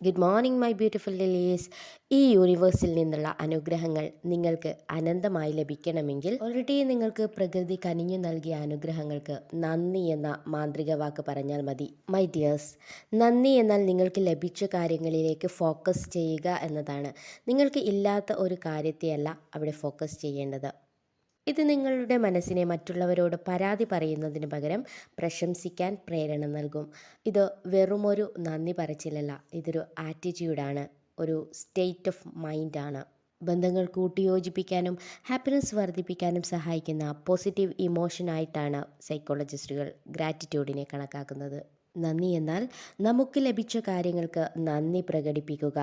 Good morning my beautiful lilies ഈ യൂണിവേഴ്സിൽ നിന്നുള്ള അനുഗ്രഹങ്ങൾ നിങ്ങൾക്ക് അനന്തമായി ലഭിക്കണമെങ്കിൽ ഓൾറെഡി നിങ്ങൾക്ക് പ്രകൃതി കനിഞ്ഞു നൽകിയ അനുഗ്രഹങ്ങൾക്ക് നന്ദി എന്ന മാന്ത്രിക വാക്ക് പറഞ്ഞാൽ മതി. മൈ ഡിയേഴ്സ് നന്ദി എന്നാൽ നിങ്ങൾക്ക് ലഭിച്ച കാര്യങ്ങളിലേക്ക് ഫോക്കസ് ചെയ്യുക എന്നതാണ്. നിങ്ങൾക്ക് ഇല്ലാത്ത ഒരു കാര്യത്തെയല്ല അവിടെ ഫോക്കസ് ചെയ്യേണ്ടത്. ഇത് നിങ്ങളുടെ മനസ്സിനെ മറ്റുള്ളവരോട് പരാതി പറയുന്നതിന് പകരം പ്രശംസിക്കാൻ പ്രേരണ നൽകും. ഇത് വെറുമൊരു നന്ദി പറച്ചിലല്ല ഇതൊരു ആറ്റിറ്റ്യൂഡാണ് ഒരു സ്റ്റേറ്റ് ഓഫ് മൈൻഡാണ് ബന്ധങ്ങൾ കൂട്ടിയോജിപ്പിക്കാനും ഹാപ്പിനെസ് വർദ്ധിപ്പിക്കാനും സഹായിക്കുന്ന പോസിറ്റീവ് ഇമോഷനായിട്ടാണ് സൈക്കോളജിസ്റ്റുകൾ ഗ്രാറ്റിറ്റ്യൂഡിനെ കണക്കാക്കുന്നത്. നന്ദി എന്നാൽ നമുക്ക് ലഭിച്ച കാര്യങ്ങൾക്ക് നന്ദി പ്രകടിപ്പിക്കുക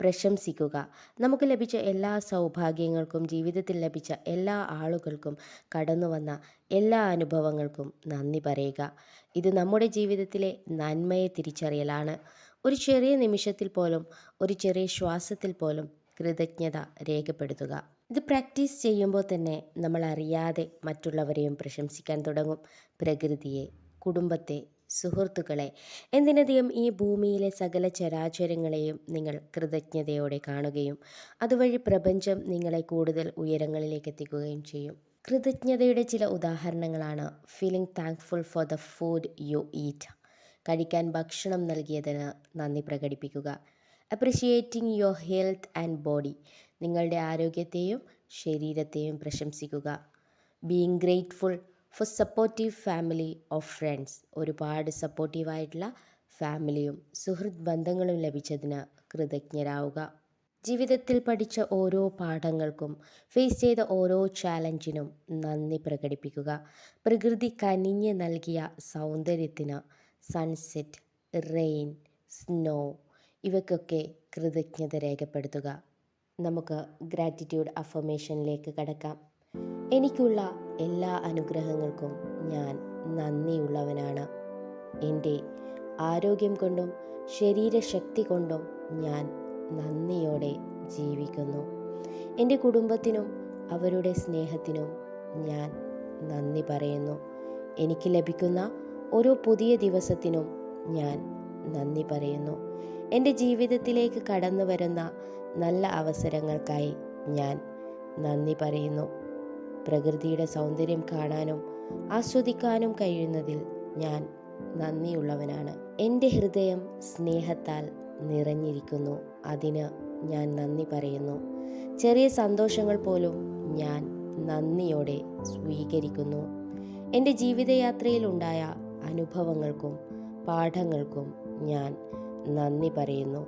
പ്രശംസിക്കുക. നമുക്ക് ലഭിച്ച എല്ലാ സൗഭാഗ്യങ്ങൾക്കും ജീവിതത്തിൽ ലഭിച്ച എല്ലാ ആളുകൾക്കും കടന്നു വന്ന എല്ലാ അനുഭവങ്ങൾക്കും നന്ദി പറയുക. ഇത് നമ്മുടെ ജീവിതത്തിലെ നന്മയെ തിരിച്ചറിയലാണ്. ഒരു ചെറിയ നിമിഷത്തിൽ പോലും ഒരു ചെറിയ ശ്വാസത്തിൽ പോലും കൃതജ്ഞത രേഖപ്പെടുത്തുക. ഇത് പ്രാക്ടീസ് ചെയ്യുമ്പോൾ തന്നെ നമ്മൾ അറിയാതെ മറ്റുള്ളവരെയും പ്രശംസിക്കാൻ തുടങ്ങും. പ്രകൃതിയെ കുടുംബത്തെ സുഹൃത്തുക്കളെ എന്തിനധികം ഈ ഭൂമിയിലെ സകല ചരാചരങ്ങളെയും നിങ്ങൾ കൃതജ്ഞതയോടെ കാണുകയും അതുവഴി പ്രപഞ്ചം നിങ്ങളെ കൂടുതൽ ഉയരങ്ങളിലേക്ക് എത്തിക്കുകയും ചെയ്യും. കൃതജ്ഞതയുടെ ചില ഉദാഹരണങ്ങളാണ് feeling thankful for the food you eat കഴിക്കാൻ ഭക്ഷണം നൽകിയതിന് നന്ദി പ്രകടിപ്പിക്കുക appreciating your health and body നിങ്ങളുടെ ആരോഗ്യത്തെയും ശരീരത്തെയും പ്രശംസിക്കുക being grateful for supportive family of friends ഒരുപാട് സപ്പോർട്ടീവായിട്ടുള്ള ഫാമിലിയും സുഹൃത് ബന്ധങ്ങളും ലഭിച്ചതിന് കൃതജ്ഞരാവുക. ജീവിതത്തിൽ പഠിച്ച ഓരോ പാഠങ്ങൾക്കും ഫേസ് ചെയ്ത ഓരോ ചാലഞ്ചിനും നന്ദി പ്രകടിപ്പിക്കുക. പ്രകൃതി കനിഞ്ഞ് നൽകിയ സൗന്ദര്യത്തിന് സൺസെറ്റ് റെയിൻ സ്നോ ഇവയ്ക്കൊക്കെ കൃതജ്ഞത രേഖപ്പെടുത്തുക. നമുക്ക് ഗ്രാറ്റിറ്റ്യൂഡ് അഫർമേഷനിലേക്ക് കടക്കാം. എനിക്കുള്ള എല്ലാ അനുഗ്രഹങ്ങൾക്കും ഞാൻ നന്ദിയുള്ളവനാണ്. എന്റെ ആരോഗ്യം കൊണ്ടും ശരീരശക്തി കൊണ്ടും ഞാൻ നന്ദിയോടെ ജീവിക്കുന്നു. എന്റെ കുടുംബത്തിനും അവരുടെ സ്നേഹത്തിനും ഞാൻ നന്ദി പറയുന്നു. എനിക്ക് ലഭിക്കുന്ന ഓരോ പുതിയ ദിവസത്തിനും ഞാൻ നന്ദി പറയുന്നു. എന്റെ ജീവിതത്തിലേക്ക് കടന്നു വരുന്ന നല്ല അവസരങ്ങൾക്കായി ഞാൻ നന്ദി പറയുന്നു. പ്രകൃതിയുടെ സൗന്ദര്യം കാണാനും ആസ്വദിക്കാനും കഴിയുന്നതിൽ ഞാൻ നന്ദിയുള്ളവനാണ്. എന്റെ ഹൃദയം സ്നേഹത്താൽ നിറഞ്ഞിരിക്കുന്നു. അതിന് ഞാൻ നന്ദി പറയുന്നു. ചെറിയ സന്തോഷങ്ങൾ പോലും ഞാൻ നന്ദിയോടെ സ്വീകരിക്കുന്നു. എന്റെ ജീവിതയാത്രയിൽ ഉണ്ടായ അനുഭവങ്ങൾക്കും പാഠങ്ങൾക്കും ഞാൻ നന്ദി പറയുന്നു.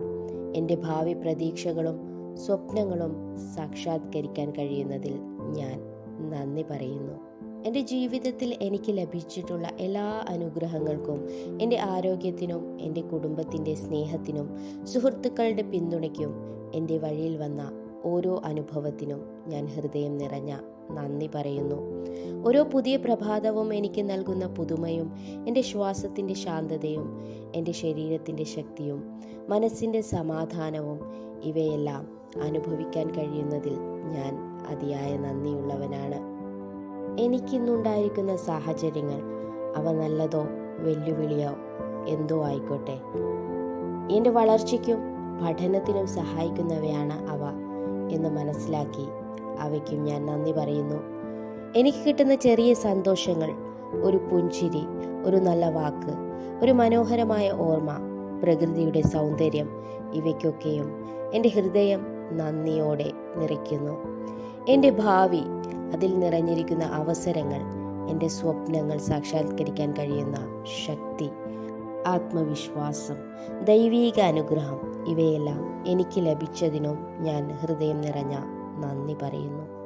എന്റെ ഭാവി പ്രതീക്ഷകളും സ്വപ്നങ്ങളും സാക്ഷാത്കരിക്കാൻ കഴിയുന്നതിൽ ഞാൻ നന്ദി പറയുന്നു. എന്റെ ജീവിതത്തിൽ എനിക്ക് ലഭിച്ചിട്ടുള്ള എല്ലാ അനുഗ്രഹങ്ങൾക്കും എന്റെ ആരോഗ്യത്തിനും എന്റെ കുടുംബത്തിന്റെ സ്നേഹത്തിനും സുഹൃത്തുക്കളുടെ പിന്തുണയ്ക്കും എന്റെ വഴിയിൽ വന്ന ഓരോ അനുഭവത്തിനും ഞാൻ ഹൃദയം നിറഞ്ഞ നന്ദി പറയുന്നു. ഓരോ പുതിയ പ്രഭാതവും എനിക്ക് നൽകുന്ന പുതുമയും എന്റെ ശ്വാസത്തിന്റെ ശാന്തതയും എന്റെ ശരീരത്തിന്റെ ശക്തിയും മനസ്സിന്റെ സമാധാനവും ഇവയെല്ലാം അനുഭവിക്കാൻ കഴിയുന്നതിൽ ഞാൻ അതിയായ നന്ദിയുള്ളവനാണ്. എനിക്കിന്നുണ്ടായിരിക്കുന്ന സാഹചര്യങ്ങൾ അവ നല്ലതോ വെല്ലുവിളിയോ എന്തോ ആയിക്കോട്ടെ. എന്റെ വളർച്ചയ്ക്കും പഠനത്തിനും സഹായിക്കുന്നവയാണ് അവ എന്ന് മനസ്സിലാക്കി അവയ്ക്കും ഞാൻ നന്ദി പറയുന്നു. എനിക്ക് കിട്ടുന്ന ചെറിയ സന്തോഷങ്ങൾ ഒരു പുഞ്ചിരി ഒരു നല്ല വാക്ക് ഒരു മനോഹരമായ ഓർമ്മ പ്രകൃതിയുടെ സൗന്ദര്യം ഇവയ്ക്കൊക്കെയും എന്റെ ഹൃദയം നന്ദിയോടെ നിറയ്ക്കുന്നു. എന്റെ ഭാവി അതിൽ നിറഞ്ഞിരിക്കുന്ന അവസരങ്ങൾ എന്റെ സ്വപ്നങ്ങൾ സാക്ഷാത്കരിക്കാൻ കഴിയുന്ന ശക്തി ആത്മവിശ്വാസം ദൈവീക അനുഗ്രഹം ഇവയെല്ലാം എനിക്ക് ലഭിച്ചതിനും ഞാൻ ഹൃദയം നിറഞ്ഞ നന്ദി പറയുന്നു.